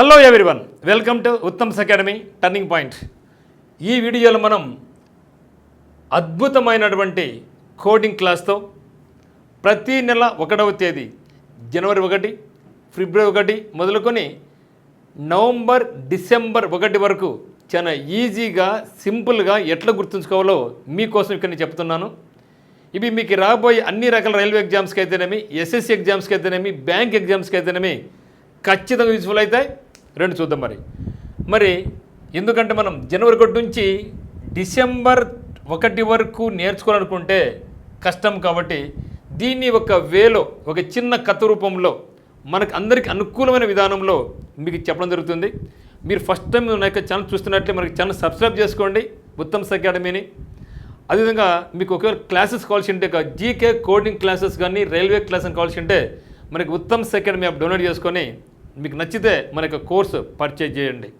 Hello everyone welcome to Uttam's academy turning point ఈ వీడియోలో మనం అద్భుతమైనటువంటి కోడింగ్ క్లాస్తో ప్రతి నెల ఒకటవ తేదీ జనవరి ఒకటి ఫిబ్రవరి ఒకటి మొదలుకొని నవంబర్ డిసెంబర్ ఒకటి వరకు చాలా ఈజీగా సింపుల్గా ఎట్లా గుర్తుంచుకోవాలో మీకోసం ఇక్కడ నేను చెప్తున్నాను. ఇవి మీకు రాబోయే అన్ని రకాల రైల్వే ఎగ్జామ్స్కి అయితేనేమి ఎస్ఎస్సి ఎగ్జామ్స్కి అయితేనేమి బ్యాంక్ ఎగ్జామ్స్కి అయితేనేమి ఖచ్చితంగా యూజ్ఫుల్ అవుతాయి. రెండు చూద్దాం మరి. మరి ఎందుకంటే మనం జనవరి ఒకటి నుంచి డిసెంబర్ ఒకటి వరకు నేర్చుకోవాలనుకుంటే కష్టం కాబట్టి దీన్ని ఒక వేలో ఒక చిన్న కథ రూపంలో మనకు అందరికి అనుకూలమైన విధానంలో మీకు చెప్పడం జరుగుతుంది. మీరు ఫస్ట్ టైం నా యొక్క ఛానల్ చూస్తున్నట్లే మనకి ఛానల్ సబ్స్క్రైబ్ చేసుకోండి ఉత్తమ్స్ అకాడమీని. అదేవిధంగా మీకు ఒకవేళ క్లాసెస్ కావాల్సి ఉంటే జీకే కోడింగ్ క్లాసెస్ కానీ రైల్వే క్లాసెస్ కావాల్సి ఉంటే మనకి ఉత్తమ్ అకాడమీ యాప్ డౌన్లోడ్ చేసుకొని మీకు నచ్చితే మన యొక్క కోర్సు పర్చేజ్ చేయండి.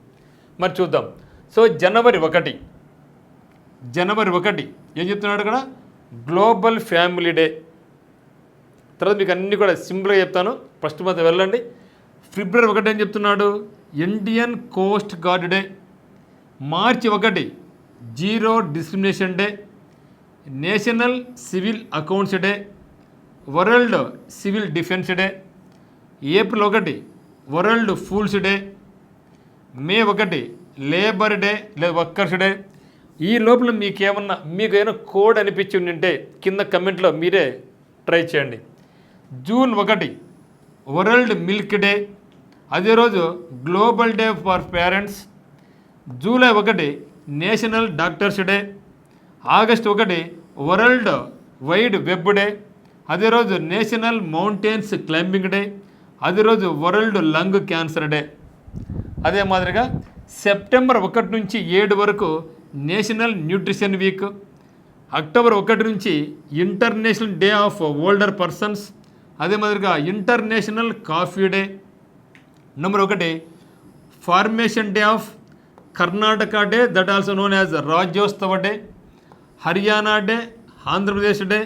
మరి చూద్దాం. సో జనవరి ఒకటి. జనవరి ఒకటి. ఏం చెప్తున్నాడు ఇక్కడ గ్లోబల్ ఫ్యామిలీ డే తర్వాత మీకు అన్నీ కూడా సింపుల్గా చెప్తాను. ఫస్ట్ మొత్తం వెళ్ళండి. ఫిబ్రవరి ఒకటి ఏం చెప్తున్నాడు? ఇండియన్ కోస్ట్ గార్డ్ డే మార్చి ఒకటి zero discrimination day national civil accounts day world civil defence day April ఒకటి వరల్డ్ ఫూల్స్ డే మే ఒకటి లేబర్ డే లేదా వర్కర్స్ డే. ఈ లోపల మీకేమన్నా మీకు ఏమైనా కోడ్ అనిపించి ఉంటే కింద కమెంట్లో మీరే ట్రై చేయండి. జూన్ ఒకటి వరల్డ్ మిల్క్ డే. అదే రోజు global day for parents. July ఒకటి నేషనల్ డాక్టర్స్ డే. ఆగస్ట్ ఒకటి వరల్డ్ వైడ్ వెబ్ డే. అదే రోజు నేషనల్ మౌంటైన్స్ క్లైంబింగ్ డే. అది రోజు వరల్డ్ లంగ్ క్యాన్సర్ డే. అదే మాదిరిగా సెప్టెంబర్ ఒకటి నుంచి ఏడు వరకు నేషనల్ న్యూట్రిషన్ వీక్. అక్టోబర్ ఒకటి నుంచి international day of older persons. అదే మాదిరిగా ఇంటర్నేషనల్ కాఫీ డే. నెంబర్ ఒకటి formation day of Karnataka day that also known as Rajyotsava day. Haryana day Andhra Pradesh day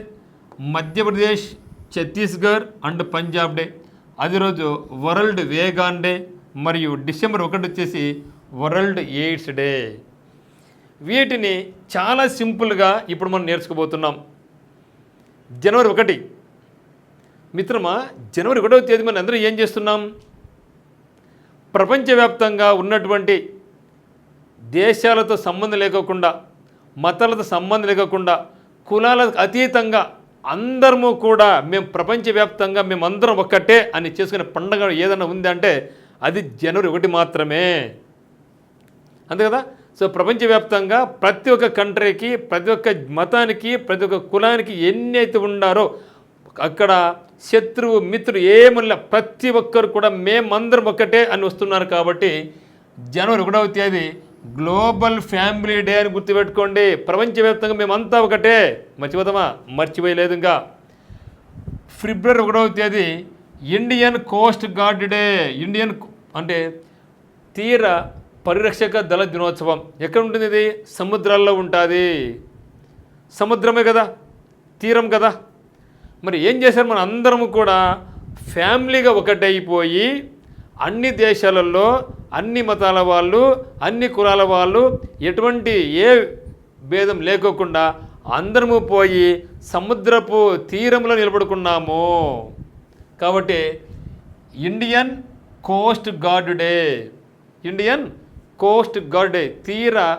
Madhya Pradesh Chhattisgarh and Punjab day. అది రోజు world vegan day మరియు December ఒకటి వచ్చేసి world AIDS day. వీటిని చాలా సింపుల్గా ఇప్పుడు మనం నేర్చుకోబోతున్నాం. జనవరి ఒకటి. మిత్రమా జనవరి ఒకటవ తేదీ మనం అందరూ ఏం చేస్తున్నాం? ప్రపంచవ్యాప్తంగా ఉన్నటువంటి దేశాలతో సంబంధం లేకోకుండా మతాలతో సంబంధం లేకోకుండా కులాలకు అతీతంగా అందరము కూడా మేము ప్రపంచవ్యాప్తంగా మేమందరం ఒక్కటే అని చేసుకునే పండగ ఏదైనా ఉంది అంటే అది జనవరి ఒకటి మాత్రమే. అంతే కదా? సో ప్రపంచవ్యాప్తంగా ప్రతి ఒక్క కంట్రీకి ప్రతి ఒక్క మతానికి ప్రతి ఒక్క కులానికి ఎన్ని అయితే ఉండారో అక్కడ శత్రువు మిత్రుడు ఏమన్నా ప్రతి ఒక్కరు కూడా మేమందరం ఒక్కటే అని వస్తున్నారు కాబట్టి జనవరి ఒకటవ తేదీ గ్లోబల్ ఫ్యామిలీ డే అని గుర్తుపెట్టుకోండి. ప్రపంచవ్యాప్తంగా మేమంతా ఒకటే. మర్చిపోతామా? మర్చిపోయలేదు ఇంకా. ఫిబ్రవరి ఒకటవ తేదీ Indian coast guard day. Indian అంటే తీర పరిరక్షక దళ దినోత్సవం. ఎక్కడ ఉంటుంది ఇది? సముద్రాల్లో ఉంటుంది. సముద్రమే కదా? తీరం కదా? మరి ఏం చేశారు? మన అందరము కూడా ఫ్యామిలీగా ఒకటైపోయి అన్ని దేశాలలో అన్ని మతాల వాళ్ళు అన్ని కులాల వాళ్ళు ఎటువంటి ఏ భేదం లేకోకుండా అందరము పోయి సముద్రపు తీరంలో నిలబడుకున్నాము. కాబట్టి Indian coast guard day Indian coast guard day తీర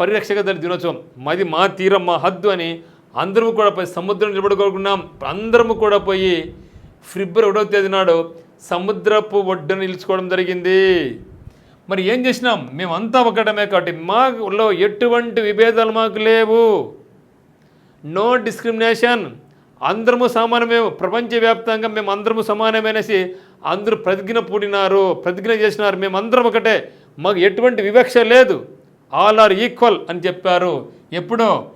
పరిరక్షక దళ దినోత్సవం. మాది మా తీరం మా హద్దు అని అందరము కూడా పోయి సముద్రం నిలబడుకోకున్నాం. అందరము కూడా పోయి ఫిబ్రవరి ఒకటో తేదీ నాడు సముద్రపు ఒడ్డున నిలుచుకోవడం జరిగింది. మరి ఏం చేసినాం? మేమంతా ఒకటమే కాబట్టి మాలో ఎటువంటి విభేదాలు మాకు లేవు. నో డిస్క్రిమినేషన్ అందరము సమానమే ప్రపంచవ్యాప్తంగా మేము అందరము సమానమేనేసి అందరూ ప్రతిజ్ఞ పూడినారు ప్రతిజ్ఞ చేసినారు. మేమందరం ఒకటే. మాకు ఎటువంటి వివక్ష లేదు. ఆల్ ఆర్ ఈక్వల్ అని చెప్పారు. ఎప్పుడో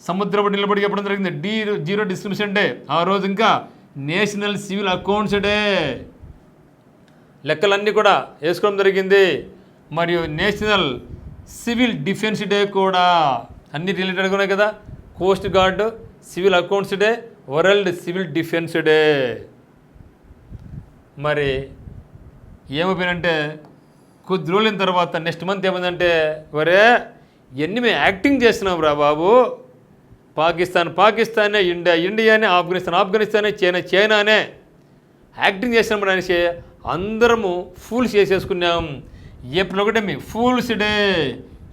సముద్రపు నిలబడి చెప్పడం జరిగింది. డీ జీరో డిస్క్రిమినేషన్ డే ఆ రోజు ఇంకా నేషనల్ సివిల్ అకౌంట్స్ డే. లెక్కలన్నీ కూడా వేసుకోవడం జరిగింది. మరియు నేషనల్ సివిల్ డిఫెన్స్ డే కూడా. అన్ని రిలేటెడ్గా ఉన్నాయి కదా? Coast guard civil accounts day world civil defence day. మరి ఏమైపోయినంటే కొద్ది రోజులైన తర్వాత నెక్స్ట్ మంత్ ఏమైందంటే వరే ఎన్ని మేము యాక్టింగ్ చేస్తున్నాం రా బాబు. పాకిస్తాన్ పాకిస్తానే ఇండియా ఇండియానే ఆఫ్ఘనిస్తాన్ ఆఫ్ఘనిస్తానే చైనా చైనానే యాక్టింగ్ చేసినప్పుడు అనేసి అందరము ఫూల్స్ చేసేసుకున్నాం. ఏప్రిల్ ఒకటే మీ ఫూల్స్ డే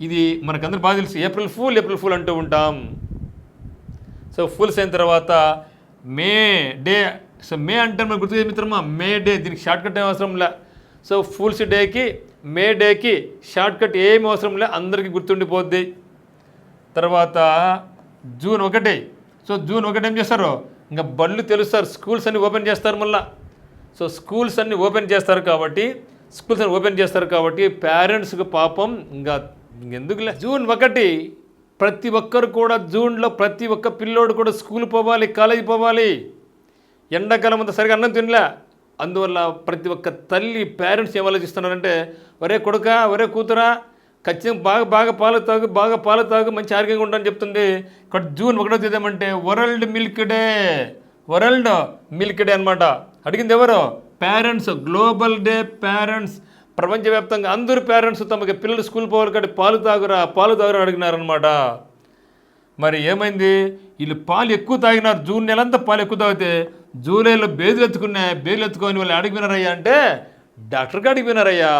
ఇది మనకందరూ బాగా తెలుసు. ఏప్రిల్ ఫూల్ ఏప్రిల్ ఫూల్ అంటూ ఉంటాం. సో ఫుల్స్ అయిన తర్వాత మే డే సో మే అంటే మనకు గుర్తు మిత్రమా? మే డే దీనికి షార్ట్ కట్ ఏం అవసరం లే. సో ఫుల్స్ డేకి మే డేకి షార్ట్ కట్ ఏమి అవసరం లే అందరికీ గుర్తుండిపోద్ది. తర్వాత జూన్ ఒకటి. సో జూన్ ఒకటి ఏం చేస్తారు? ఇంకా బళ్ళు తెలుస్తారు. స్కూల్స్ అన్ని ఓపెన్ చేస్తారు మళ్ళా. సో స్కూల్స్ అన్ని ఓపెన్ చేస్తారు కాబట్టి స్కూల్స్ అన్ని ఓపెన్ చేస్తారు కాబట్టి పేరెంట్స్కి పాపం ఇంకా ఎందుకులే? జూన్ ఒకటి. ప్రతి ఒక్కరు కూడా జూన్లో ప్రతి ఒక్క పిల్లోడు కూడా స్కూల్ పోవాలి కాలేజీ పోవాలి. ఎండాకాలం అంతా సరిగా అన్నం తినలే. అందువల్ల ప్రతి ఒక్క తల్లి పేరెంట్స్ ఏం ఆలోచిస్తున్నారంటే ఒరే కొడుక ఒరే కూతురా ఖచ్చితంగా బాగా బాగా పాలు తాగు బాగా పాలు తాగు మంచి ఆరోగ్యంగా ఉంటాని చెప్తుంది ఇక్కడ జూన్ ఒకటో తేదీ ఏమంటే world milk day. World milk day అనమాట అడిగింది ఎవరు? Parents global day parents. ప్రపంచవ్యాప్తంగా అందరూ పేరెంట్స్ తమకి పిల్లలు స్కూల్ పోవాలి కాబట్టి పాలు తాగురా పాలు తాగురా అడిగినారనమాట మరి ఏమైంది? వీళ్ళు పాలు ఎక్కువ తాగినారు. జూన్ నెలంతా పాలు ఎక్కువ తాగితే జూలైలో బేదులు ఎత్తుకున్నాయి బేదులు ఎత్తుకొని వాళ్ళు అడిగిపోయినారయ్యా అంటే డాక్టర్ అడిగిపోయినారయ్యా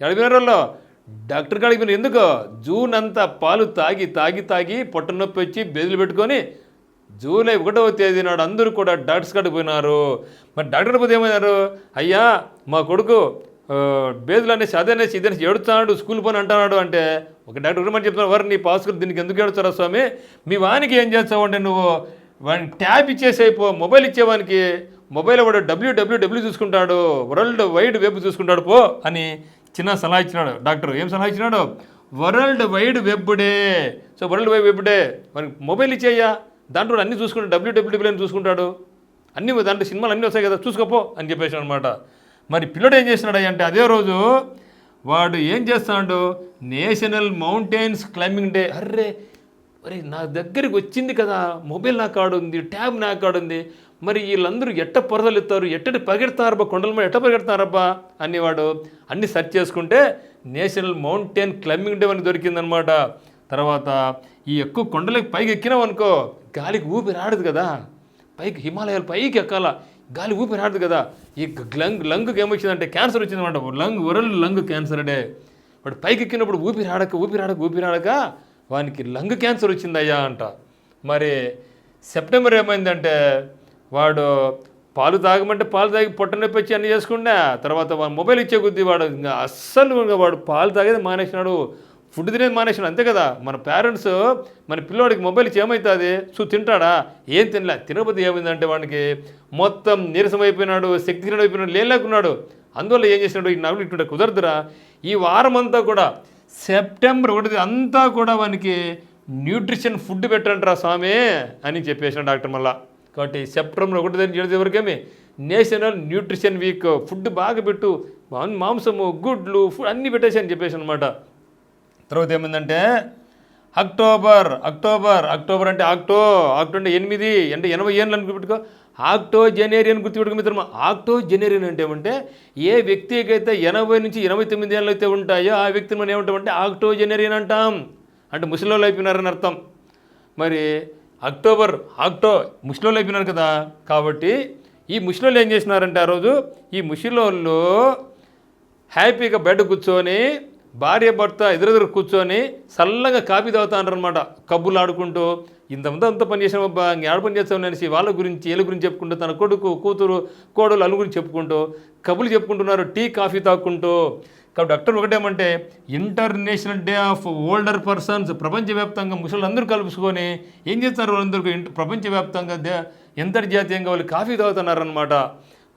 అడిగిపోయినారు వాళ్ళు? డాక్టర్ కాడికి మీరు ఎందుకు? జూన్ అంతా పాలు తాగి తాగి తాగి పొట్ట నొప్పి వచ్చి బేదులు పెట్టుకొని జూలై ఒకటవ తేదీ నాడు అందరూ కూడా డాక్టర్స్ కాడికి పోయినారు. మరి డాక్టర్ పోతే ఏమైనారు? అయ్యా మా కొడుకు బేదులు అనేసి అదనేసి ఇదనేసి ఏడుతున్నాడు స్కూల్ పోని అంటున్నాడు అంటే ఒక డాక్టర్ ఒకటి చెప్తున్నారు వారు నీ పాస్కులు దీనికి ఎందుకు ఏడుస్తారా స్వామి? మీ వానికి ఏం చేస్తావు అంటే నువ్వు? వాడిని ట్యాబ్ ఇచ్చేసైపో మొబైల్ ఇచ్చేవానికి మొబైల్ వాడు డబ్ల్యూడబ్ల్యూడబ్ల్యూ చూసుకుంటాడు వరల్డ్ వైడ్ వెబ్ చూసుకుంటాడు పో అని చిన్న సలహా ఇచ్చినాడు డాక్టర్. ఏం సలహా ఇచ్చినాడు? World wide web day so world wide web day వానికి మొబైల్ ఇచ్చేయ్యా. దాంట్లో అన్ని చూసుకుంటాడు. డబ్ల్యూడబ్ల్యూడబ్ల్యూ అని చూసుకుంటాడు. అన్ని దాంట్లో సినిమాలు అన్నీ వస్తాయి కదా చూసుకోపో అని చెప్పేసి అనమాట మరి పిల్లడు ఏం చేసినాడు అంటే అదే రోజు వాడు ఏం చేస్తున్నాడు నేషనల్ మౌంటైన్స్ క్లైంబింగ్ డే. అర్రే మరి నా దగ్గరికి వచ్చింది కదా. మొబైల్ నా కాడు ఉంది ట్యాబ్ నా కాడు ఉంది మరి వీళ్ళందరూ ఎట్ట పొరదలు ఎత్తారు ఎట్టటి పరిగెడతారబ్బా? కొండల మీద ఎట్ట పరిగెడతారబ్బా? అనేవాడు అన్ని సెర్చ్ చేసుకుంటే నేషనల్ మౌంటైన్ క్లైంబింగ్ డే అని దొరికిందనమాట తర్వాత ఈ ఎక్కువ కొండలకి పైకి ఎక్కినాం అనుకో గాలికి ఊపిరి ఆడదు కదా. పైకి హిమాలయాలు పైకి ఎక్కాల గాలి ఊపిరి ఆడదు కదా. ఈ లంగ్ లంగ్కి ఏమొచ్చిందంటే క్యాన్సర్ వచ్చిందన్నమాట. లంగ్ ఒరల్ లంగ్ క్యాన్సర్ అడే వాడు పైకి ఎక్కినప్పుడు ఊపిరి ఆడక ఊపిరి ఆడక ఊపిరి ఆడక వానికి లంగ్ క్యాన్సర్ వచ్చిందయ్యా అంట. మరి సెప్టెంబర్ ఏమైందంటే వాడు పాలు తాగమంటే పాలు తాగి పొట్ట నొప్పి వచ్చి అన్ని చేసుకుండా తర్వాత వాడు మొబైల్ ఇచ్చే కొద్దీ వాడు ఇంకా అస్సలు ఇంకా వాడు పాలు తాగేది మానేసినాడు. ఫుడ్ తినేది మానేసినాడు అంతే కదా. మన పేరెంట్స్ మన పిల్లోడికి మొబైల్ ఇచ్చి ఏమవుతుంది చూ తింటాడా? ఏం తినలే తినకపోతే ఏమైందంటే వాడికి మొత్తం నీరసం అయిపోయినాడు శక్తిహీనుడు అయిపోయినాడు లేలేకున్నాడు అందువల్ల ఏం చేసినాడు? ఈ నవ్వులు ఇటువంటి కుదరదురా. ఈ వారం అంతా కూడా సెప్టెంబర్ ఒకటి అంతా కూడా వానికి న్యూట్రిషన్ ఫుడ్ పెట్టండిరా స్వామి? అని చెప్పేసిన డాక్టర్ మళ్ళా. కాబట్టి సెప్టెంబర్ ఒకటి దాన్ని ఏడు వరకేమి? నేషనల్ న్యూట్రిషన్ వీక్ ఫుడ్ బాగా పెట్టు మాంసము గుడ్లు ఫుడ్ అన్నీ పెట్టేసి అని చెప్పేసి అనమాట తర్వాత ఏమైందంటే అక్టోబర్ అక్టోబర్ అక్టోబర్ అంటే ఆక్టో ఆక్టో అంటే ఎనిమిది అంటే ఎనభై ఏళ్ళు అని గుర్తుపెట్టుకో. ఆక్టో జనేరియన్ అని గుర్తుపెట్టుకో మిత్రమా. ఆక్టో జనేరియన్ అంటే ఏమంటే ఏ వ్యక్తికి అయితే ఎనభై నుంచి ఎనభై తొమ్మిది ఏళ్ళు అయితే ఉంటాయో ఆ వ్యక్తిని మనం ఏమంటామంటే ఆక్టో జనవరి అని అంటాం. అంటే ముసలిలో అయిపోయినారని అర్థం. మరి అక్టోబర్ ఆక్టో ముసలిలో అయిపోయినారు కదా. కాబట్టి ఈ ముసలిలో ఏం చేసినారంటే ఆ రోజు ఈ ముషిలోళ్ళు హ్యాపీగా బెడ్ కూర్చొని భార్య భర్త ఎదురెదురు కూర్చొని చల్లగా కాఫీ తాగుతానమాట కబ్బులు ఆడుకుంటూ ఇంతమంది అంత పని చేసామబ్బా ఇంకేడ పని చేస్తాం అనేసి వాళ్ళ గురించి వీళ్ళ గురించి చెప్పుకుంటూ తన కొడుకు కూతురు కోడలు అల్లు గురించి చెప్పుకుంటూ కబులు చెప్పుకుంటున్నారు టీ కాఫీ తాక్కుంటూ కాబట్టి doctor ఒకటేమంటే international day of older persons ప్రపంచవ్యాప్తంగా ముసలందరూ కలుపుకొని ఏం చేస్తున్నారు వాళ్ళందరూ? ఇంట- ప్రపంచవ్యాప్తంగా దే అంతర్జాతీయంగా వాళ్ళు కాఫీ తాగుతున్నారనమాట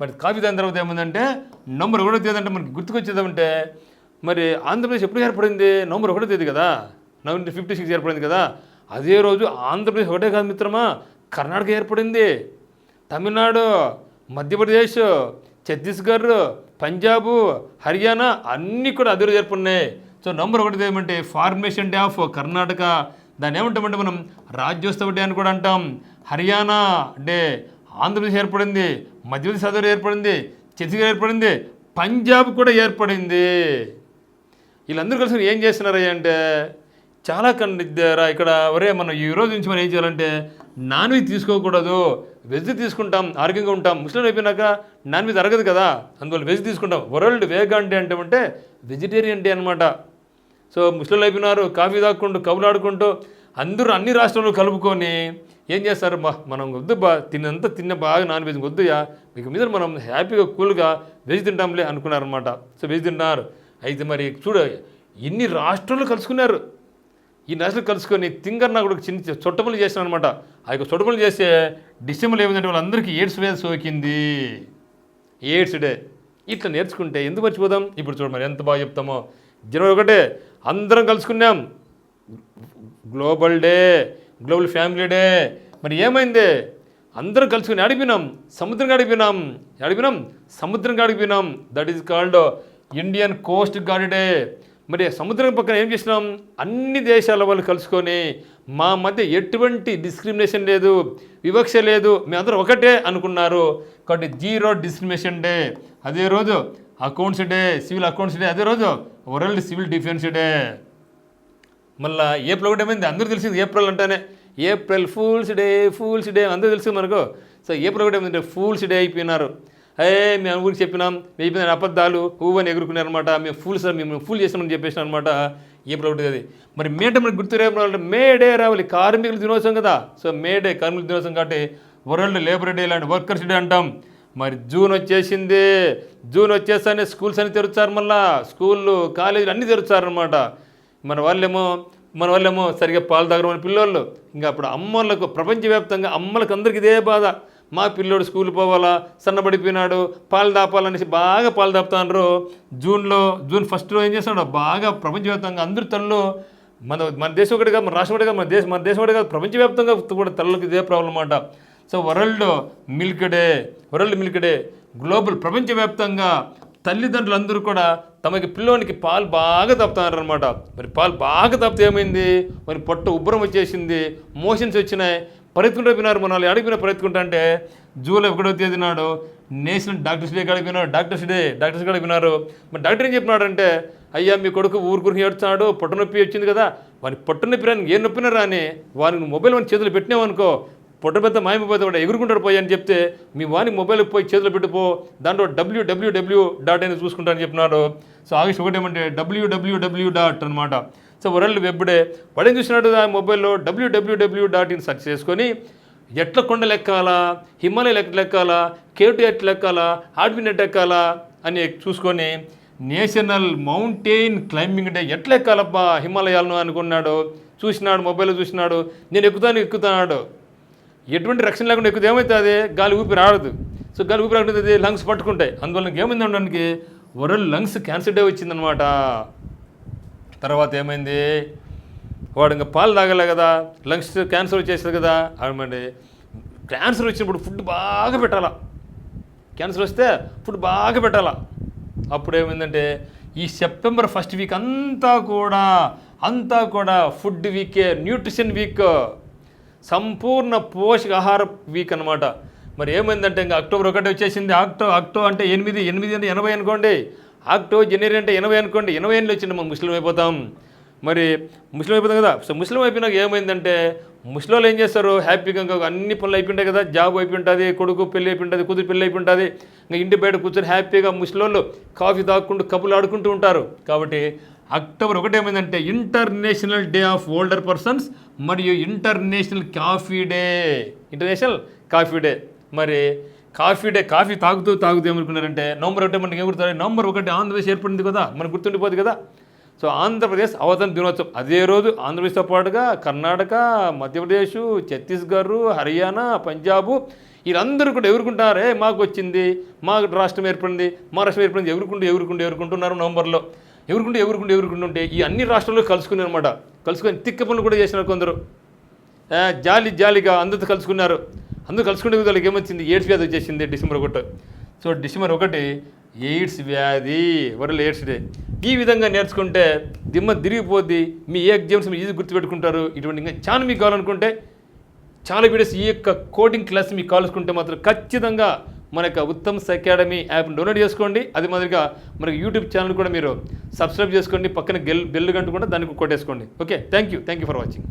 మరి కాఫీ తాగిన తర్వాత ఏముందంటే నంబర్ ఒకటో తేదీ అంటే మనకి గుర్తుకొచ్చేదంటే మరి ఆంధ్రప్రదేశ్ ఎప్పుడు ఏర్పడింది? నవంబర్ ఒకటో తేదీ కదా? నవంబర్ ఫిఫ్టీ సిక్స్ ఏర్పడింది కదా? అదే రోజు ఆంధ్రప్రదేశ్ ఒకటే కాదు మిత్రమా కర్ణాటక ఏర్పడింది. తమిళనాడు మధ్యప్రదేశ్ ఛత్తీస్గఢ్ పంజాబు హర్యానా అన్నీ కూడా అదే జరుపున్నాయి సో నంబర్ ఒకటి ఏమంటే ఫార్మేషన్ డే ఆఫ్ కర్ణాటక దాన్ని ఏమంటామంటే మనం రాజ్యోత్సవ డే అని కూడా అంటాం. హర్యానా డే ఆంధ్రప్రదేశ్ ఏర్పడింది మధ్యప్రదేశ్ అదే ఏర్పడింది ఛత్తీస్గఢ్ ఏర్పడింది పంజాబ్ కూడా ఏర్పడింది. వీళ్ళందరూ కలిసి ఏం చేస్తున్నారయ్య అంటే చాలా కండి ఇక్కడ ఒరే మనం ఈ రోజు నుంచి మనం ఏం చేయాలంటే నాన్ వెజ్ తీసుకోకూడదు. వెజ్ తీసుకుంటాం ఆరోగ్యంగా ఉంటాం. ముస్లిం అయిపోయినాక నాన్ వెజ్ అరగదు కదా. అందువల్ల వెజ్ తీసుకుంటాం. వరల్డ్ వేగా అంటే అంటే వెజిటేరియన్ డే అనమాట సో ముస్లింలు అయిపోయినారు కాఫీ తాక్కుంటూ కబులాడుకుంటూ అందరూ అన్ని రాష్ట్రాలు కలుపుకొని ఏం చేస్తారు? బా మనం వద్దు బా తిన్నంత తిన్న బాగా నాన్ వెజ్ వద్దుయా మీకు మీద మనం హ్యాపీగా కూల్గా వెజ్ తింటాంలే అనుకున్నారనమాట సో వెజ్ తింటున్నారు అయితే మరి చూడ ఎన్ని రాష్ట్రాలు కలుసుకున్నారు? ఈ నర్సులు కలుసుకొని తింగర్ నాకు చిన్న చొట్టపలు చేసిన అనమాట ఆ యొక్క చొట్టపలు చేస్తే డిసెంబర్ ఏమైందంటే వాళ్ళందరికీ ఎయిడ్స్ వేసి సోకింది. AIDS day. ఇట్లా నేర్చుకుంటే ఎందుకు మర్చిపోదాం? ఇప్పుడు చూడ మరి ఎంత బాగా చెప్తామో. జనవరి ఒకటే అందరం కలుసుకున్నాం. Global day global family day. మరి ఏమైంది? అందరం కలుసుకుని అడిగినాం సముద్రం అడిగినాం అడిగినాం సముద్రం అడిగినాం that is called Indian coast guard day మరి సముద్రం పక్కన ఏం చేసినాం? అన్ని దేశాల వాళ్ళు కలుసుకొని మా మధ్య ఎటువంటి డిస్క్రిమినేషన్ లేదు వివక్ష లేదు మేమందరం ఒకటే అనుకున్నారు. కాబట్టి జీరో డిస్క్రిమినేషన్ డే అదే రోజు accounts day civil accounts day అదే రోజు వరల్డ్ సివిల్ డిఫెన్స్ డే. మళ్ళా ఏప్రిల్ ఒకటి ఏమైంది? అందరూ తెలిసింది ఏప్రిల్ అంటేనే. April fools day fools day అందరూ తెలుసు మనకు. సో ఏప్రిల్ ఒకటి ఏమైంది? ఫూల్స్ డే అయిపోయినారు. హే మేము ఊరికి చెప్పినాం. అయిపోయిన అబద్ధాలు ఊవని ఎగురుకున్నారనమాట మేము ఫూల్స్ మేము ఫూల్ చేసామని చెప్పేసిన అనమాట ఏ ఒకటి అది. మరి మేట మనకు గుర్తు రేపు మే డే రావాలి. కార్మికుల దినోత్సవం కదా. సో మే డే కార్మికుల దినోత్సవం కాబట్టి వరల్డ్ లేబర్ డే లాంటి వర్కర్స్ డే అంటాం. మరి జూన్ వచ్చేసింది. జూన్ వచ్చేస్తానే స్కూల్స్ అన్ని తెరుస్తారు మళ్ళా. స్కూళ్ళు కాలేజీలు అన్నీ తెరుస్తారనమాట మన వాళ్ళేమో మన వాళ్ళేమో సరిగ్గా పాలు తాగడం మన పిల్లోళ్ళు. ఇంకా అప్పుడు అమ్మలకు ప్రపంచవ్యాప్తంగా అమ్మలకు అందరికి ఇదే బాధ. మా పిల్లోడు స్కూల్ పోవాలా? సన్నబడిపోయినాడు. పాలు దాపాలనేసి బాగా పాలు దాపుతాండ్రు. జూన్లో జూన్ ఫస్ట్లో ఏం చేస్తాడు? బాగా ప్రపంచవ్యాప్తంగా అందరి తల్లు మన మన దేశం ఒకటి కాదు మన రాష్ట్రం ఒకటి కాదు మన దేశం మన దేశం ఒకటి కాదు ప్రపంచవ్యాప్తంగా కూడా తల్లులకు ఇదే ప్రాబ్లం అన్నమాట. So world milk day world milk day global ప్రపంచవ్యాప్తంగా తల్లిదండ్రులు అందరూ కూడా తమకి పిల్లోనికి పాలు బాగా తప్పుతారనమాట మరి పాలు బాగా తప్పితే ఏమైంది? మరి పొట్ట ఉబ్బరం వచ్చేసింది మోషన్స్ వచ్చినాయి. పరిగెత్తుకుంటూ పోయినారు మన వాళ్ళు అడిగిన పరిగెత్తుకుంటా అంటే జూలై ఒకటో తేదీ నాడు నేషనల్ డాక్టర్స్ డే కాడిపోయినారు డాక్టర్స్ డే డాక్టర్స్ కాడిపోయినారు మరి డాక్టర్ ఏం చెప్పినాడంటే అయ్యా మీ కొడుకు ఊరు గురించి ఏడుతున్నాడు పొట్ట నొప్పి వచ్చింది కదా వాని పొట్ట నొప్పి రాని ఏ నొప్పినా రాని వానికి మొబైల్ వాని చేతులు పెట్టినావనుకో పొట్ట పెద్ద మాయమైపోతే వాడు ఎగురుకుంటాడు పోయి అని చెప్తే మీ వాని మొబైల్ పోయి చేతులు పెట్టుపో దాంట్లో డబ్ల్యూడబ్ల్యూడబ్ల్యూ డాట్ అని చూసుకుంటానని చెప్పినాడు. సో ఆగస్ట్ ఒకటి ఏమంటే డబ్ల్యూడబ్ల్యూడబ్ల్యూ డాట్ అనమాట సో వరల్డ్ వెబ్డే వాడేం చూసినాడు ఆ మొబైల్లో డబ్ల్యూడబ్ల్యూడబ్ల్యూ డాట్ ఇన్ సెర్చ్ చేసుకొని ఎట్ల కొండలు ఎక్కాలా హిమాలయాలు ఎట్లా ఎక్కాలా కేటు ఎట్లా ఎక్కాలా ఆడ్మిన్ ఎట్లా ఎక్కాలా అని చూసుకొని నేషనల్ మౌంటైన్ క్లైంబింగ్ డే ఎట్లా ఎక్కాలబ్బా హిమాలయాలను అనుకున్నాడు చూసినాడు మొబైల్లో చూసినాడు నేను ఎక్కుతాను ఎక్కుతున్నాడు ఎటువంటి రక్షణ లేకుండా ఎక్కువ ఏమవుతుంది గాలి ఊపిరి ఆడదు సో గాలి ఊపిరి ఆడుతుంది లంగ్స్ పట్టుకుంటాయి. అందువల్ల ఏమైంది అనడానికి వరల్డ్ లంగ్స్ క్యాన్సర్ డే వచ్చిందనమాట తర్వాత ఏమైంది? వాడు ఇంకా పాలు తాగలే కదా లంగ్స్ క్యాన్సర్ వచ్చేస్తుంది కదా అనమండి క్యాన్సర్ వచ్చినప్పుడు ఫుడ్ బాగా పెట్టాలా. క్యాన్సర్ వస్తే ఫుడ్ బాగా పెట్టాలా. అప్పుడు ఏమైందంటే ఈ సెప్టెంబర్ ఫస్ట్ వీక్ అంతా కూడా అంతా కూడా ఫుడ్ వీకే న్యూట్రిషన్ వీక్ సంపూర్ణ పోషకాహార వీక్ అన్నమాట. మరి ఏమైందంటే ఇంకా అక్టోబర్ ఒకటి వచ్చేసింది. అక్టో అక్టో అంటే ఎనిమిది ఎనిమిది అంటే ఎనభై అనుకోండి. ఆక్టో జనవరి అంటే ఎనభై అనుకోండి ఎనభై ఎనిమిది వచ్చింది మనం ముస్లిం అయిపోతాం. మరి ముస్లిం అయిపోతాం కదా సో ముస్లిం అయిపోయినాక ఏమైందంటే ముస్లింలు ఏం చేస్తారు? హ్యాపీగా ఇంకా అన్ని పనులు అయిపోయింటాయి కదా జాబ్ అయిపోయింటుంది కొడుకు పెళ్ళి అయిపోయింటుంది కూతురు పెళ్ళి అయిపోయింటుంది. ఇంకా ఇంటి బయట కూర్చొని హ్యాపీగా ముస్లింలు కాఫీ తాక్కుంటూ కప్పులు ఆడుకుంటూ ఉంటారు. కాబట్టి అక్టోబర్ ఒకటి ఏమైందంటే international day of older persons మరియు international coffee day. International coffee day. మరి కాఫీ డే కాఫీ తాగుతూ తాగుతూ ఏమనుకున్నారంటే నవంబర్ ఒకటి మనకి ఏమవుతారు నవంబర్ ఒకటి ఆంధ్రప్రదేశ్ ఏర్పడింది కదా మనకు గుర్తుండిపోదు కదా. సో ఆంధ్రప్రదేశ్ అవతరణ దినోత్సవం. అదే రోజు ఆంధ్రప్రదేశ్తో పాటుగా కర్ణాటక మధ్యప్రదేశ్ ఛత్తీస్గఢ్ హర్యానా పంజాబు వీళ్ళందరూ కూడా ఎవరుకుంటారే మాకు వచ్చింది మా రాష్ట్రం ఏర్పడింది మా రాష్ట్రం ఏర్పడింది ఎవరుకుంటూ ఎవరుకుంటూ ఎవరుకుంటున్నారు నవంబర్లో. ఎవరుకుంటూ ఎవరుకుంటూ ఎవరుకుంటుంటే ఈ అన్ని రాష్ట్రాల్లో కలుసుకుని అనమాట కలుసుకొని తిక్క పనులు కూడా చేసినారు కొందరు. జాలి జాలిగా అందరితో కలుసుకున్నారు. అందరూ కలుసుకుంటే వాళ్ళకి ఏమొచ్చింది? ఎయిడ్స్ వ్యాధి వచ్చేసింది డిసెంబర్ ఒకటి. సో డిసెంబర్ ఒకటి ఎయిడ్స్ వ్యాధి వరల్డ్ ఎయిడ్స్ డే. ఈ విధంగా నేర్చుకుంటే దిమ్మ తిరిగిపోద్ది. మీ ఏ ఎగ్జామ్స్ మీరు ఈజీ గుర్తుపెట్టుకుంటారు? ఇటువంటి ఇంకా చాలా మీకు కావాలనుకుంటే చాలా వీడియోస్ ఈ యొక్క కోడింగ్ క్లాస్ మీకు కావాలనుకుంటే మాత్రం ఖచ్చితంగా మన యొక్క ఉత్తమ్స్ అకాడమీ యాప్ని డౌన్లోడ్ చేసుకోండి. అది మాదిరిగా మనకి యూట్యూబ్ ఛానల్ కూడా మీరు సబ్స్క్రైబ్ చేసుకోండి. పక్కన గెల్ బెల్ గంట కూడా దానికి కొట్టేసుకోండి. Okay? Thank you thank you for watching.